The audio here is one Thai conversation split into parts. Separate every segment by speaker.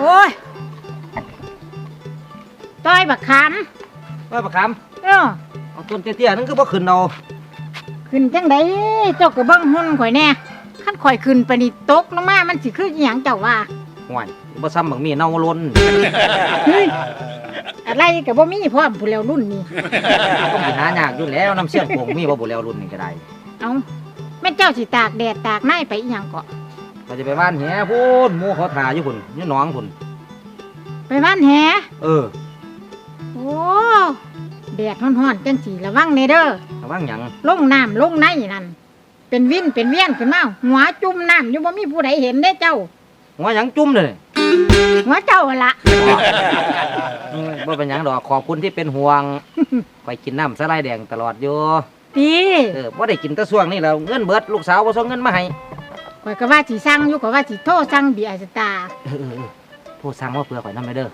Speaker 1: อ้ยต้อยบักข
Speaker 2: ว่าประคำ
Speaker 1: เออำ
Speaker 2: เอาต้นเตี้ยๆนั่นคือบ่ขึ้นเอา
Speaker 1: ขึ้นจังไดเจ้าก็เบิ่งหุ่นข่อยแน่คันข่อยขึ้นไปนี่ตกลงมามันสิคืออีหยังเจ้าว่า
Speaker 2: ห่วยบ่ซ้ำบักมีเน่าล้น
Speaker 1: เฮ้ยอะไรก็บ่มีพร้อมผู้แล้วรุ่นนี้
Speaker 2: ต้องสิหายากอยู่แล้วน้ำเชื่อมผงมีบ่บ่แล้วรุ่นนี้ก็ได้
Speaker 1: เอาแม่นเจ้าสิตากแดดตากในไปอีหยังเกาะ
Speaker 2: เราจะไปบ้านแหพุ่นหมู่เขาถ่าอยู่พุ่นอยู่หนองพุ่น
Speaker 1: ไปบ้านแห
Speaker 2: เออ
Speaker 1: โอ้แดดร้อนๆจังสีระวังเนเด้อ
Speaker 2: ระวังหยัง
Speaker 1: ลงน้ำลงในนั่นเป็นวินเป็นเวียนขึ้นมาหัวจุ่มน้ำอยู่บ่มีผู้ใดเห็นเด้เจ้า
Speaker 2: หัวหยังจุ่มเลย
Speaker 1: หัวเจ้าหั่นละ
Speaker 2: เอ้ยบ่เป็นหยังดอกขอบคุณที่เป็นห่วงไปกินน้ำสไลด์แดงตลอดอยู่
Speaker 1: ตี
Speaker 2: เออบ่ได้กินแตะส่วงนี่แล้วเงินเบิดลูกสาวบ่ส่งเงินมาให้
Speaker 1: ข่อยก็ว่าสิสั่งอยู่ก็ว่าสิโทรสั่งเบียร์สตาร์
Speaker 2: เออเออเออโทรสั่งว่าเพื่อข่อยนำไปเด้อ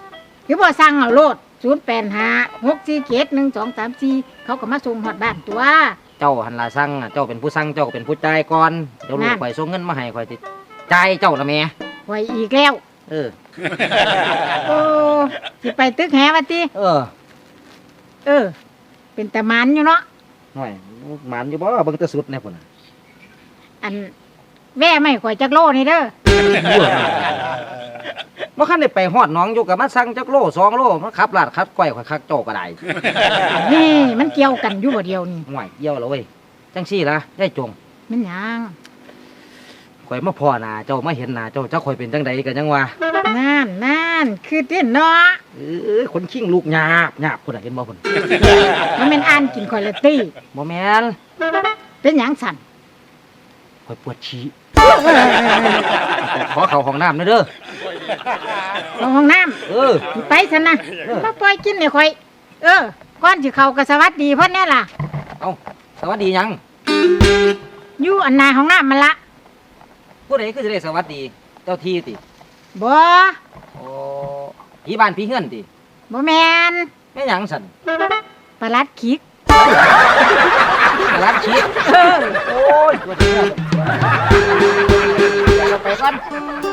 Speaker 1: คือบ่สั่งเอาโลด085 647 1234เขาก็มาส่งฮอดบ้านตัว
Speaker 2: เจ้าหันละสั่งอะเจ้าเป็นผู้สั่งเจ้าก็เป็นผู้จ่ายก่อนเดี๋ยวลู
Speaker 1: นั่
Speaker 2: ก
Speaker 1: น
Speaker 2: ข่อยส่งเงินมาให้ข่อยติจ่ายเจ้าละแม่
Speaker 1: ข่อยอีกแล้ว
Speaker 2: เออ
Speaker 1: โอ้สิไปตึกแหว่าติ
Speaker 2: เออ
Speaker 1: เออ เป็นตะมันอยู่เนาะ
Speaker 2: หน่อยหมานอยู่บ่เบิ่งแตะสุดแน่พุ่นน่ะ
Speaker 1: อัน แว่ไม่ข่อยจักโลนี่เด้อ
Speaker 2: บ่คันได้ไปฮอดหน้องอยู่กับมาสั่งจักโลสองโลมาขับลาดขับก้อยข่อยคักเจ้าก็ได้
Speaker 1: นี่มันเกี่ยวกันอยู่บ่เดียวนี่
Speaker 2: ห่วยเกี่ยวแล้วเว้ยจังซี่ล่ะยายจง
Speaker 1: มันหยัง
Speaker 2: ข่อยมาพ่อหน้าเจ้ามาเห็นหน้าเจ้าจักข่อยเป็นจังใดกันจังว่า
Speaker 1: นั่นนั่นคือเต้นเนาะ
Speaker 2: เอ้ยคนขิงลูกหยาบหยาบพุ่นน่ะเห็นบ่พุ่น
Speaker 1: มันเป็นอ่านกินคอยละตี้
Speaker 2: บ่แม่น
Speaker 1: เป็นหยังสั่น
Speaker 2: ข่อยปวดฉี่ ขอเข้าห้องน้ำหน่อยเด้อ
Speaker 1: เข้าห้องน้
Speaker 2: เออำ
Speaker 1: สิไปซะนะ
Speaker 2: เออ
Speaker 1: มาปล่อยกินเลยข่อย เออก่อนสิเข้าก็สวัสดีเพิ่นแน่ล่ะ
Speaker 2: เอ้าสวัสดีหยัง
Speaker 1: อยู่อันหนาห้องน้ำมันละ
Speaker 2: ผู้ใดคือจะได้สวัสดี เจ้าที่ติ
Speaker 1: บ่
Speaker 2: โอ้ผีบ้านผีเฮือนติ
Speaker 1: บ่แม่น
Speaker 2: แม่หยังสัน
Speaker 1: ปลาลัดคิก
Speaker 2: ร้านชีส
Speaker 1: เออ
Speaker 2: โอ้ยตัวเดียวเรา ไปก่อน